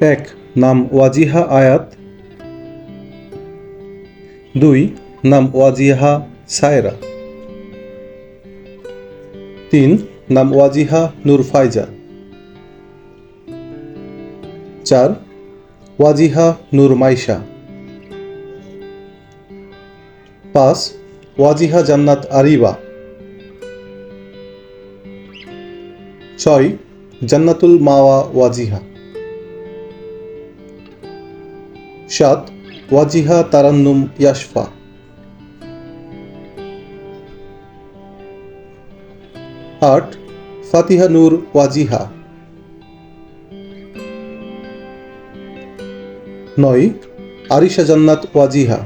এক, নাম ওয়াজিহা আয়াত। দুই, নাম ওয়াজিহা সায়রা। তিন, নাম ওয়াজিহা নূর ফাইজা। চার, ওয়াজিহা নূর মাইশা। পাঁচ, ওয়াজিহা জান্নাত আরিবা। ছয়, জান্নাতুল মাওয়া ওয়াজিহা। সাত, ওয়াজিহা তারান্নুম ইয়াশফা। আট, ফাতিহা নূর ওয়াজিহা। নয়, আরিশা জান্নাত ওয়াজিহা।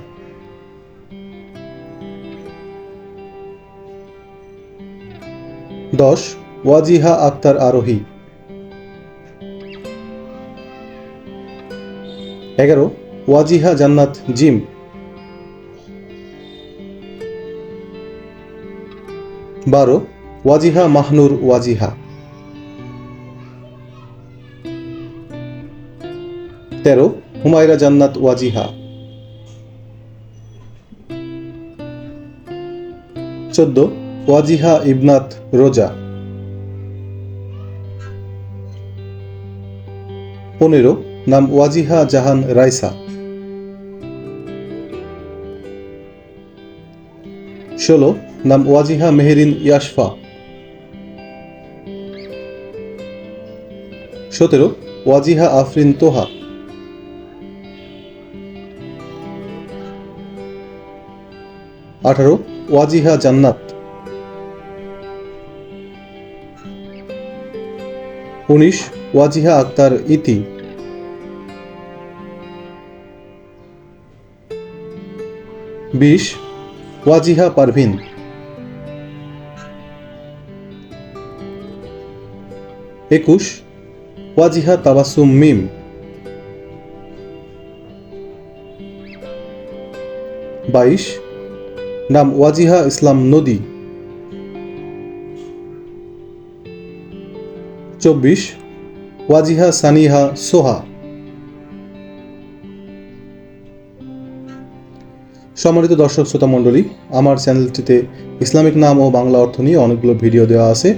দশ, ওয়াজিহা আক্তার আরোহী। এগারো ওয়াজিহা জান্নাত, জিম। বারো, ওয়াজিহা মাহনুর ওয়াজিহা। তেরো, হুমায়রা জান্নাত ওয়াজিহা। চোদ্দ, ওয়াজিহা ইবনাত রোজা। পনেরো, নাম ওয়াজিহা জাহান রাইসা। ষোলো, নাম ওয়াজিহা মেহেরিন ইয়াশফা। সতেরো, ওয়াজিহা আফরিন তোহা। আঠারো, ওয়াজিহা জান্নাত। উনিশ, ওয়াজিহা আক্তার ইতি। বিশ ওয়াজিহা পারভিন। একুশ, ওয়াজিহা তাবাসুম মিম। বাইশ, নাম ওয়াজিহা ইসলাম নদী। চব্বিশ, ওয়াজিহা সানিহা সোহা। সম্মানিত দর্শক শ্রোতা মণ্ডলী, আমার চ্যানেলটিতে ইসলামিক নাম ও বাংলা অর্থ নিয়ে অনেকগুলো ভিডিও দেওয়া আছে।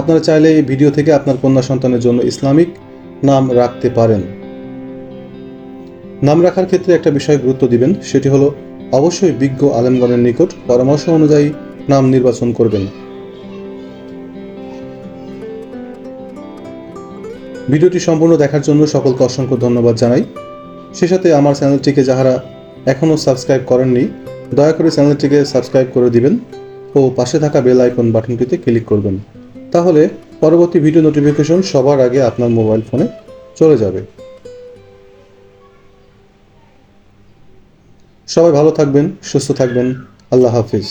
আপনারা চাইলে এই ভিডিও থেকে আপনার কন্যা সন্তানের জন্য ইসলামিক নাম রাখতে পারেন। নাম রাখার ক্ষেত্রে একটা বিষয় গুরুত্ব দিবেন, সেটি হলো অবশ্যই বিজ্ঞ আলেমগণের নিকট পরামর্শ অনুযায়ী নাম নির্বাচন করবেন। ভিডিওটি সম্পূর্ণ দেখার জন্য সকলকে অসংখ্য ধন্যবাদ জানাই। সে সাথে আমার চ্যানেলটিকে যাহারা এখনও সাবস্ক্রাইব করেননি, দয়া করে চ্যানেলটিকে সাবস্ক্রাইব করে দিবেন ও পাশে থাকা বেল আইকন বাটনটিতে ক্লিক করবেন। তাহলে পরবর্তী ভিডিও নোটিফিকেশন সবার আগে আপনার মোবাইল ফোনে চলে যাবে। সবাই ভালো থাকবেন, সুস্থ থাকবেন, আল্লাহ হাফিজ।